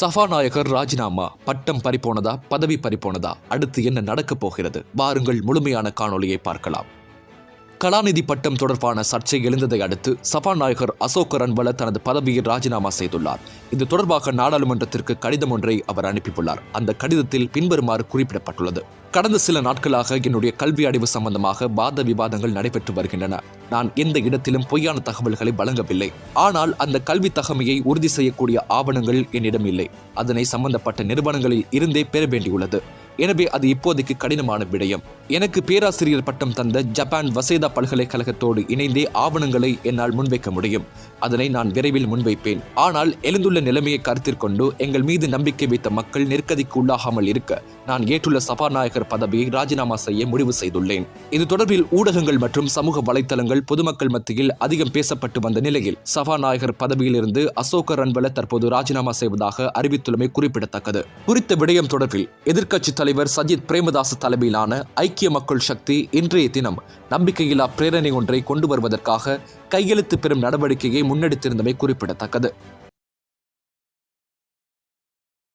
சபாநாயகர் ராஜினாமா பட்டம் பறிப்போனதா பதவி பறிப்போனதா அடுத்து என்ன நடக்கப் போகிறது? வாருங்கள் முழுமையான காணொளியை பார்க்கலாம். கலாநிதி பட்டம் தொடர்பான சர்ச்சை எழுந்ததை அடுத்து சபாநாயகர் அசோக் ரன்வல தனது பதவியை ராஜினாமா செய்துள்ளார். இது தொடர்பாக நாடாளுமன்றத்திற்கு கடிதம் ஒன்றை அவர் அனுப்பியுள்ளார். அந்த கடிதத்தில் பின்வருமாறு குறிப்பிடப்பட்டுள்ளது. கடந்த சில நாட்களாக என்னுடைய கல்வி அடைவு சம்பந்தமாக வாத விவாதங்கள் நடைபெற்று வருகின்றன. நான் எந்த இடத்திலும் பொய்யான தகவல்களை வழங்கவில்லை. ஆனால் அந்த கல்வி தகமையை உறுதி செய்யக்கூடிய ஆவணங்கள் என்னிடம் இல்லை. அதனை சம்பந்தப்பட்ட நிறுவனங்களில் இருந்தே பெற வேண்டியுள்ளது. எனவே அது இப்போதைக்கு கடினமான விடயம். எனக்கு பேராசிரியர் பட்டம் தந்த ஜப்பான் வசேதா பல்கலைக்கழகத்தோடு இணைந்தே ஆவணங்களை என்னால் முன்வைக்க முடியும். அதனை நான் விரைவில் முன்வைப்பேன். ஆனால் எழுந்துள்ள நிலைமையை கருத்தில் கொண்டு எங்கள் மீது நம்பிக்கை வைத்த மக்கள் நெருக்கடிக்கு உள்ளாகாமல் இருக்க நான் ஏற்றுள்ள சபாநாயகர் பதவியை ராஜினாமா செய்ய முடிவு செய்துள்ளேன். இது தொடர்பில் ஊடகங்கள் மற்றும் சமூக வலைத்தளங்கள் பொதுமக்கள் மத்தியில் அதிகம் பேசப்பட்டு வந்த நிலையில் சபாநாயகர் பதவியிலிருந்து அசோக ரன்வல தற்போது ராஜினாமா செய்வதாக அறிவித்துள்ளமை குறிப்பிடத்தக்கது. குறித்த விடயம் தொடர்பில் எதிர்க்கட்சி தலைவர் சஜித் பிரேமதாஸ் தலைமையிலான ஐக்கிய மக்கள் சக்தி இன்றைய தினம் நம்பிக்கையில்லா பிரேரணை ஒன்றை கொண்டு வருவதற்காக கையெழுத்து பெறும் நடவடிக்கையை முன்னெடுத்திருந்தமை குறிப்பிடத்தக்கது.